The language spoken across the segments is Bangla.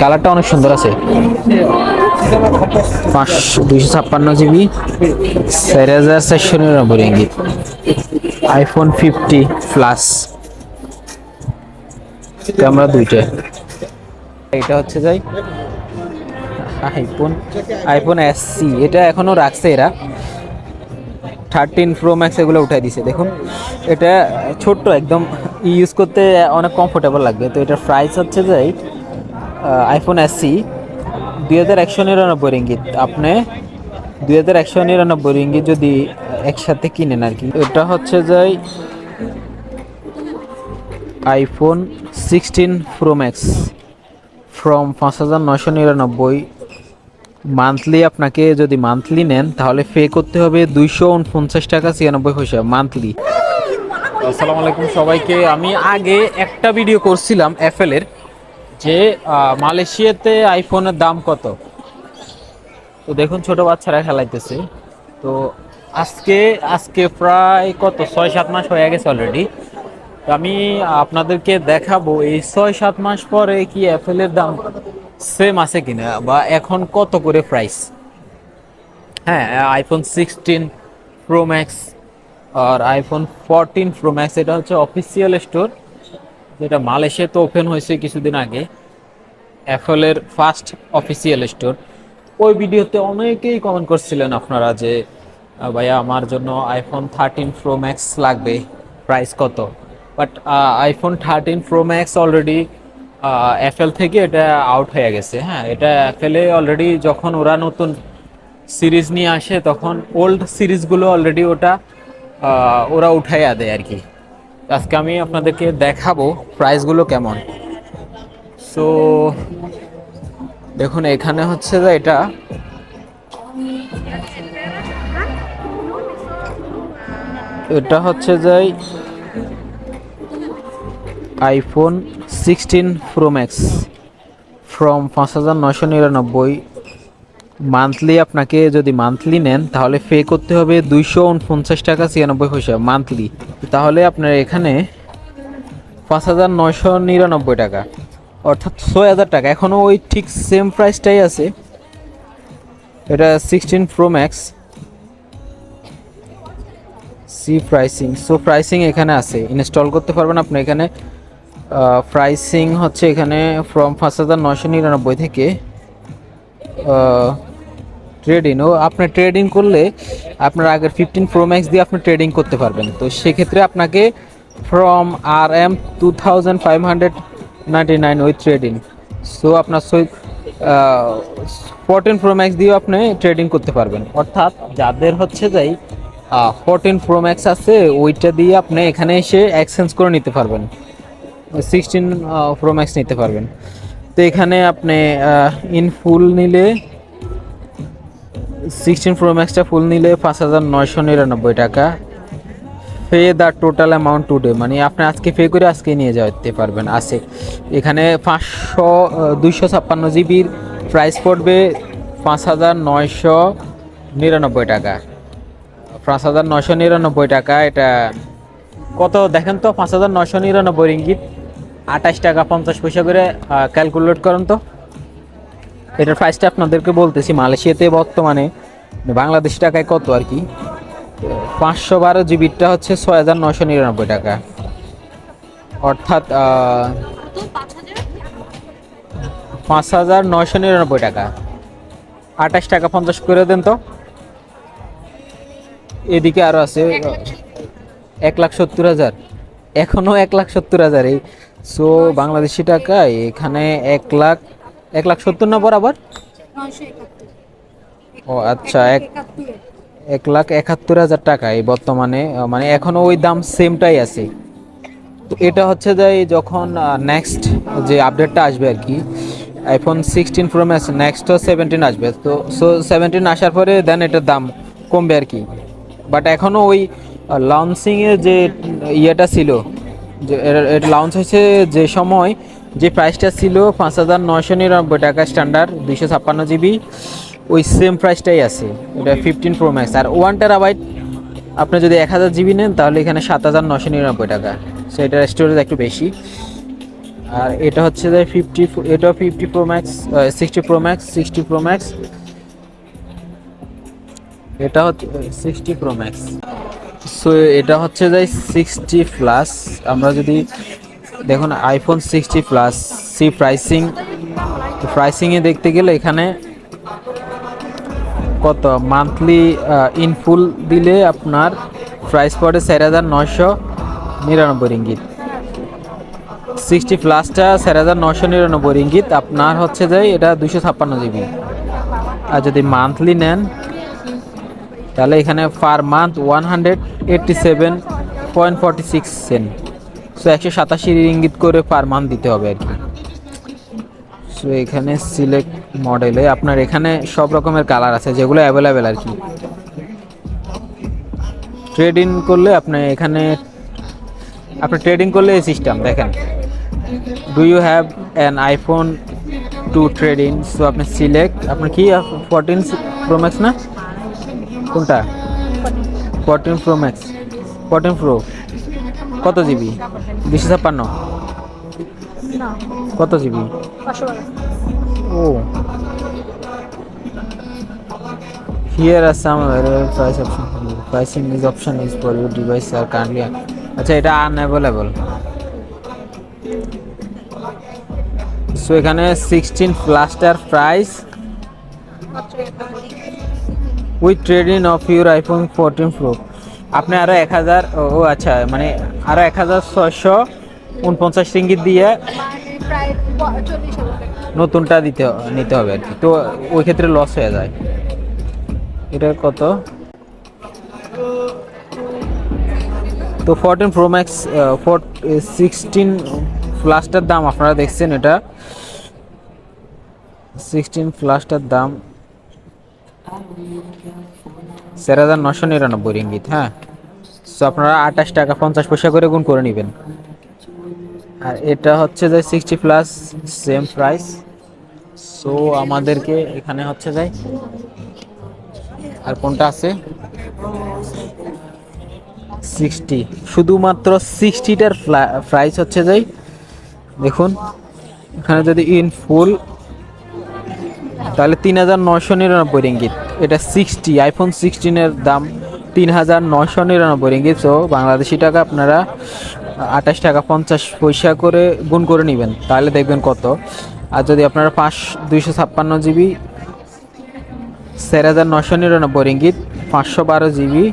কালারটা অনেক সুন্দর আছে। পাঁচশো দুইশো ছাপ্পান্ন জিবি, চার হাজার চারশো নিরানব্বই ringgit. IPhone fifty plus camera দুইটা। এটা হচ্ছে যাই আইফোন আইফোন এস সি এটা এখনও রাখছে এরা। থার্টিন প্রো ম্যাক্স এগুলো উঠাই দিছে, দেখুন। এটা ছোট্ট, একদম ইউজ করতে অনেক কমফোর্টেবল লাগবে। তো এটার প্রাইস হচ্ছে যে আইফোন এস দুই হাজার একশো নিরানব্বই রিঙ্গিত। আপনি দুই হাজার একশো নিরানব্বই রিঙ্গিত যদি একসাথে কিনেন আর কি। এটা হচ্ছে যে iPhone sixteen pro max from পাঁচ হাজার নশো নিরানব্বই। মান্থলি আপনাকে যদি মান্থলি নেন, তাহলে পে করতে হবে দুইশো উনপঞ্চাশ টাকা ছিয়ানব্বই পয়সা মান্থলি আসসালামু আলাইকুম সবাইকে। আমি আগে একটা ভিডিও করছিলাম অ্যাপেলের যে মালয়েশিয়াতে আইফোনের দাম কত? তো দেখুন, ছোট বাচ্চারা খেলাইতেছে। তো আজকে আজকে প্রায় কত? ছয় সাত মাস হয়ে গেছে অলরেডি তো আমি আপনাদেরকে দেখাবো, এই ছয় সাত মাস পরে কি অ্যাপেলের দাম সেম আছে কিনা? বা এখন কত করে প্রাইস হ্যাঁ আইফোন সিক্সটিন প্রো ম্যাক্স আর আইফোন ফোরটিন প্রো ম্যাক্স এটা হচ্ছে অফিসিয়াল স্টোর যেটা মালয়েশিয়াতে ওপেন হয়েছে কিছুদিন আগে। অ্যাপলের ফার্স্ট অফিসিয়াল স্টোর। ওই ভিডিওতে অনেকেই কমেন্ট করছিলেন আপনারা যে ভাইয়া, আমার জন্য আইফোন থার্টিন প্রো ম্যাক্স লাগবে প্রাইস কত? But iPhone thirteen pro max already Apple থেকে এটা আউট হয়ে গেছে। হ্যাঁ এটা অ্যাপেলে অলরেডি যখন ওরা নতুন সিরিজ নিয়ে আসে, তখন ওল্ড সিরিজগুলো অলরেডি ওটা ওরা উঠাইয়া দেয় আর কি। আজকে আমি আপনাদেরকে দেখাবো প্রাইসগুলো কেমন। সো দেখুন, এখানে হচ্ছে যে এটা এটা হচ্ছে যে iPhone sixteen pro max from পাঁচ হাজার নশো নিরানব্বই। মান্থলি আপনাকে যদি মান্থলি নেন, তাহলে পে করতে হবে দুইশো উনপঞ্চাশ টাকা ছিয়ানব্বই পয়সা মান্থলি তাহলে আপনার এখানে পাঁচ হাজার নয়শো নিরানব্বই টাকা। অর্থাৎ ছয় হাজার টাকা। এখনও ওই ঠিক সেম প্রাইসটাই আছে। এটা sixteen pro max see pricing so pricing এখানে আছে। ইনস্টল করতে পারবেন আপনি এখানে। প্রাইসিং হচ্ছে এখানে ফ্রম পাঁচ হাজার নয়শো নিরানব্বই থেকে ট্রেডিং ও, আপনি ট্রেডিং করলে আপনার আগের ফিফটিন প্রো ম্যাক্স দিয়ে আপনি ট্রেডিং করতে পারবেন। তো সেক্ষেত্রে আপনাকে from R M two thousand five hundred ninety nine trading. So আপনার সই ফোরটিন প্রো ম্যাক্স দিয়েও আপনি ট্রেডিং করতে পারবেন। অর্থাৎ যাদের হচ্ছে যাই ফোরটিন প্রো ম্যাক্স আছে, ওইটা দিয়ে আপনি এখানে এসে এক্সচেঞ্জ করে নিতে পারবেন। সিক্সটিন প্রো ম্যাক্স নিতে পারবেন। তো এখানে আপনি ইন ফুল নিলে সিক্সটিন প্রো ম্যাক্সটা ফুল নিলে পাঁচ হাজার নয়শো নিরানব্বই টাকা। Pay the total amount today মানে আপনি আজকে পে করে আজকে নিয়ে যেতে পারবেন, আছে। এখানে পাঁচশো দুইশো ছাপ্পান্ন জিবির প্রাইস পড়বে পাঁচ হাজার নয়শো নিরানব্বই টাকা। পাঁচ হাজার নয়শো নিরানব্বই টাকা, এটা কত দেখেন তো, পাঁচ হাজার নয়শো নিরানব্বই রিঙ্গিত, আঠাশ টাকা পঞ্চাশ পয়সা করে ক্যালকুলেট করেন তো। এটার প্রাইসটা আপনাদেরকে বলতেছি, মালয়েশিয়াতে বর্তমানে, বাংলাদেশ টাকায় কত আর কি? পাঁচশো বারো জিবিটা হচ্ছে ছয় হাজার নশো নিরানব্বই টাকা। অর্থাৎ পাঁচ হাজার নশো নিরানব্বই টাকা। আঠাশ টাকা পঞ্চাশ করে দেন তো। এদিকে আরও আছে এক লাখ সত্তর। হাজার। এখনও এক লাখ সত্তর হাজার এই। সো বাংলাদেশি টাকায় এখানে এক লাখ এক লাখ সত্তর না বরাবর? ও আচ্ছা এক এক লাখ একাত্তর হাজার টাকা এই বর্তমানে মানে এখনও ওই দাম সেমটাই আছে। তো এটা হচ্ছে যে যখন নেক্সট যে আপডেটটা আসবে আর কি iPhone sixteen pro max next seventeen আসবে। তো সো সেভেন্টিন আসার পরে দেন এটার দাম কমবে আর কি। বাট এখনও ওই লঞ্চিংয়ের যে ইয়েটা ছিল, যে এটা লঞ্চ হয়েছে যে সময়, যে প্রাইসটা ছিল পাঁচ হাজার নয়শো নিরানব্বই টাকা স্ট্যান্ডার্ড দুইশো ছাপ্পান্ন জিবি ওই সেম প্রাইসটাই আছে। এটা ফিফটিন প্রো ম্যাক্স আর ওয়ান টেরাবাইট আপনি যদি এক হাজার জিবি নেন তাহলে এখানে সাত হাজার নশো নিরানব্বই টাকা। সেটার স্টোরেজ একটু বেশি। আর এটা হচ্ছে যে ফিফটি এটা fifty pro max sixty pro max sixty pro max এটা হচ্ছে সিক্সটি প্রো ম্যাক্স সো এটা হচ্ছে যে সিক্সটি প্লাস আমরা যদি দেখুন iPhone sixty plus see pricing প্রাইসিংয়ে দেখতে গেলে এখানে কত? মান্থলি ইনফুল দিলে আপনার প্রাইস পড়ে চার হাজার নয়শো নিরানব্বই রিঙ্গিত। সিক্সটি প্লাসটা চার হাজার নশো নিরানব্বই রিঙ্গিত। আপনার হচ্ছে যে এটা দুশো ছাপ্পান্ন জিবি। আর যদি মান্থলি নেন, তাহলে এখানে per month one hundred eighty seven point forty six cent so একশো সাতাশি রিঙ্গিত করে পার মান্থ দিতে হবে আর কি। সো এখানে সিলেক্ট মডেলে আপনার এখানে সব রকমের কালার আছে, যেগুলো অ্যাভেলেবেল আর কি। ট্রেড করলে আপনি এখানে, আপনি ট্রেডিং করলে এই সিস্টেম দেখেন। Do you have an iPhone to trade in so আপনি সিলেক্ট আপনার কি ফোরটিন প্রো ম্যাক্স না? কোনটা? Fourteen pro max fourteen pro কত জিবি দুশো ছাপ্পান্ন। কত জিবি? ও। Available price option for you. Pricing is option is for your device are currently আচ্ছা এটা আনঅ্যাভেলেবল সো এখানে sixteen প্লাসটার price with trading of your iPhone fourteen pro আপনি আরও এক হাজার ও আচ্ছা মানে আরও এক হাজার ছয়শো উনপঞ্চাশ রিঙ্গিত দিয়ে নতুনটা দিতে নিতে হবে আর কি। তো ওই ক্ষেত্রে লস হয়ে যায়। এটা কত? তো fourteen pro max four sixteen প্লাসটার দাম আপনারা দেখছেন এটা। সিক্সটিন প্লাসটার দাম চার হাজার নশো নিরানব্বই রিঙ্গিত হ্যাঁ? সো আপনারা আঠাশ টাকা পঞ্চাশ পয়সা করে গুণ করে নেবেন। আর এটা হচ্ছে যে sixty plus same price so আমাদেরকে এখানে হচ্ছে যাই আর কোনটা আছে? সিক্সটি শুধুমাত্র সিক্সটিটার প্রাইস হচ্ছে যাই দেখুন, এখানে যদি ইন ফুল তাহলে তিন হাজার নয়শো নিরানব্বই রিঙ্গিত। এটা সিক্সটি আইফোন সিক্সটিনের দাম তিন হাজার নয়শো নিরানব্বই রিঙ্গিত। সো বাংলাদেশি টাকা আপনারা আঠাশ টাকা পঞ্চাশ পয়সা করে গুণ করে নেবেন, তাহলে দেখবেন কত। আর যদি আপনারা পাঁচ, দুইশো ছাপ্পান্ন জিবি, চার হাজার নশো নিরানব্বই রিঙ্গিত, পাঁচশো বারো জিবি,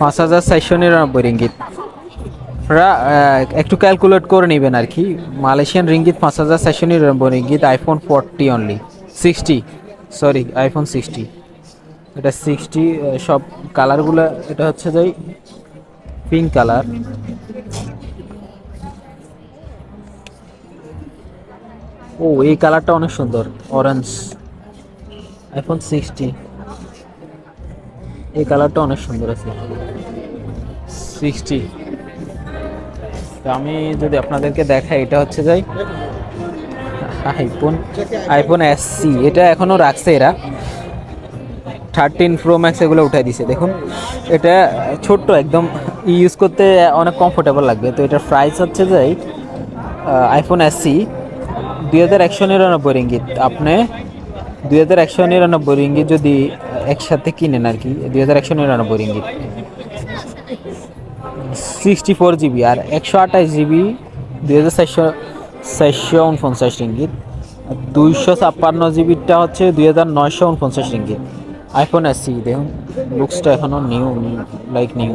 পাঁচ হাজার চারশো নিরানব্বই রিঙ্গিত। একটু ক্যালকুলেট করে নেবেন আর কি। মালয়েশিয়ান রিঙ্গিত পাঁচ হাজার চারশো নিরানব্বই ringgit iPhone forty only sixty sorry iPhone sixty এটা সিক্সটি সব কালারগুলো এটা হচ্ছে যাই পিঙ্ক কালার ও, এই কালারটা অনেক সুন্দর অরেঞ্জ আইফোন সিক্সটি এই কালারটা অনেক সুন্দর আছে। সিক্সটি আমি যদি আপনাদেরকে দেখাই, এটা হচ্ছে যাই আইফোন আইফোন এসসি এটা এখনও রাখছে এরা। থার্টিন প্রো ম্যাক্স এগুলো উঠাই দিছে, দেখুন। এটা ছোট্ট, একদম ইউজ করতে অনেক কমফোর্টেবল লাগবে। তো এটার প্রাইস হচ্ছে যে আইফোন এসসি দুই হাজার একশো নিরানব্বই রিঙ্গিত। আপনি দুই হাজার একশো নিরানব্বই রিঙ্গিত যদি একসাথে কিনেন আর কি, দুই হাজার একশো নিরানব্বই রিঙ্গিত। সিক্সটি ফোর জিবি আর একশো আঠাশ জিবি দুই হাজার চারশো চারশো উনপঞ্চাশ রিঙ্গিত। দুইশো ছাপ্পান্ন জিবিটা হচ্ছে দুই হাজার নয়শো উনপঞ্চাশ রিঙ্গিত। আইফোন এসি দেখুন লুকসটা এখনও নিউ লাইক নিউ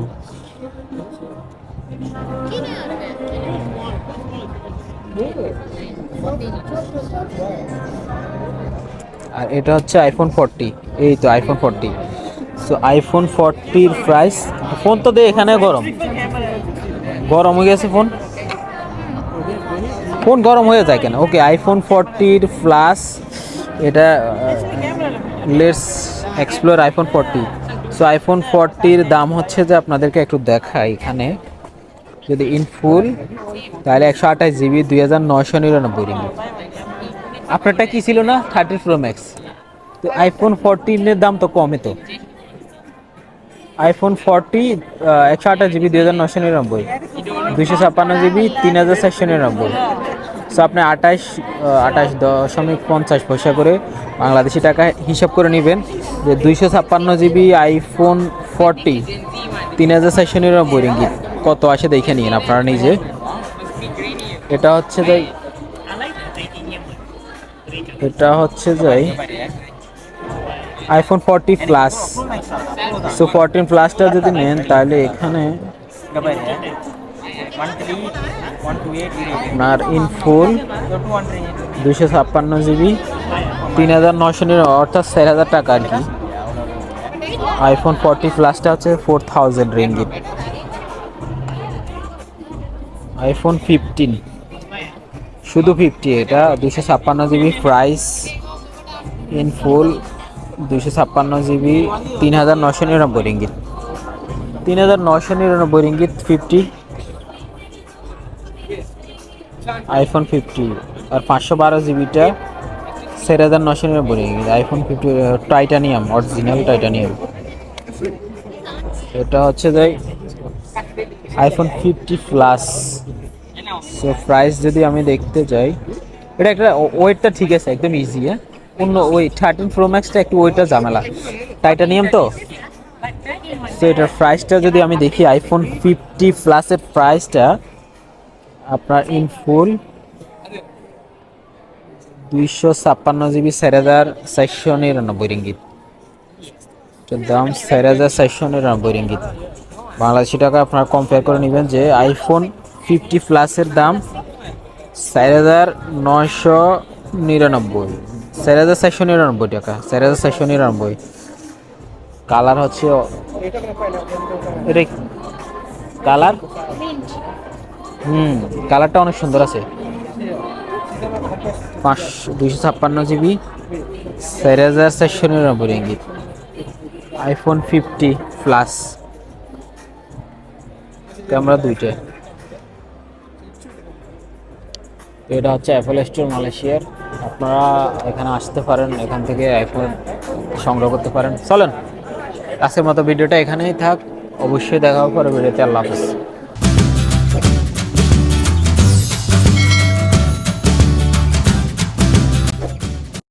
আর এটা হচ্ছে আইফোন ফোরটি এই তো আইফোন ফোরটি সো আইফোন ফোরটির প্রাইস ফোন তো দে এখানে গরম। গরম হয়ে গেছে ফোন ফোন গরম হয়ে যায় কেন? ওকে আইফোন ফোরটির প্লাস এটা let's explore iPhone forty so iPhone ফোরটির দাম হচ্ছে যে আপনাদেরকে একটু দেখাই এখানে। যদি ইন ফুল তাহলে একশো আঠাশ জিবি দুই হাজার নয়শো নিরানব্বই রিঙ্গিত আপনারটা কি ছিল না? থার্টি প্রো ম্যাক্স তো আইফোন ফোরটিনের দাম তো কমে তো। আইফোন ফোরটি একশো আঠাশ জিবি দুই হাজার নশো নিরানব্বই। দুইশো ছাপ্পান্ন জিবি তিন হাজার চারশো নিরানব্বই। সো আপনি আঠাশ আঠাশ দশমিক পঞ্চাশ পয়সা করে বাংলাদেশি টাকা হিসাব করে নেবেন যে দুইশো ছাপ্পান্ন জিবি আইফোন ফোরটি তিন হাজার চারশো নিরানব্বই রিঙ্গিত কত আসে দেখে নিন আপনারা নিজে এটা হচ্ছে যে এটা হচ্ছে যে iPhone forty plus so fourteen প্লাসটা যদি নেন, তাহলে এখানে. আপনার in full So two hundred. দুশো ছাপ্পান্ন জিবি, তিন হাজার নশো অর্থাৎ চার হাজার টাকা আর কি আইফোন ফোরটি প্লাসটা হচ্ছে four thousand ringgit iPhone fifteen শুধু ফিফটি এটা দুশো ছাপ্পান্ন জিবি প্রাইস ইন ফুল দুশো ছাপ্পান্ন জিবি, তিন হাজার নশো নিরানব্বই রিঙ্গিত। তিন হাজার নশো নিরানব্বই রিঙ্গিত ফিফটি আইফোন ফিফটি আর পাঁচশো বারো জিবিটা চার হাজার নশো নিরানব্বই ringgit. IPhone fifty titanium original titanium এটা হচ্ছে যাই iPhone fifty plus so price যদি আমি দেখতে যাই, এটা একটা ওয়েটটা ঠিক আছে, একদম ইজি হ্যাঁ? অন্য ওই থার্টিন প্রো ম্যাক্সটা একটু ওয়েটটা ঝামেলা। টাইটানিয়াম তো? তো এটার প্রাইসটা যদি আমি দেখি আইফোন ফিফটি প্লাসের প্রাইসটা আপনার ইন ফুল দুইশো ছাপ্পান্ন জিবি চার হাজার চারশো নিরানব্বই রিঙ্গিত। দাম চার হাজার চারশো নিরানব্বই রিঙ্গিত। বাংলাদেশি টাকা আপনারা কম্পেয়ার করে নেবেন যে আইফোন ফিফটি প্লাসের দাম চার হাজার নয়শো নিরানব্বই। চার হাজার চারশো নিরানব্বই টাকা, চার হাজার চারশো নিরানব্বই। কালার হচ্ছে কালার হুম কালারটা অনেক সুন্দর আছে। পাঁচশো দুইশো ছাপ্পান্ন জিবি চার হাজার চারশো নিরানব্বই ইঙ্গিত আইফোন ফিফটি প্লাস ক্যামেরা দুইটা এটা হচ্ছে অ্যাপল স্টোর মালয়েশিয়ার আপনারা এখানে আসতে পারেন, এখান থেকে আইফোন সংগ্রহ করতে পারেন। চলেন, আজকের মতো ভিডিওটা এখানেই থাক। অবশ্যই দেখা হবে পরে ভিডিওতে আল্লাহ হাফেজ।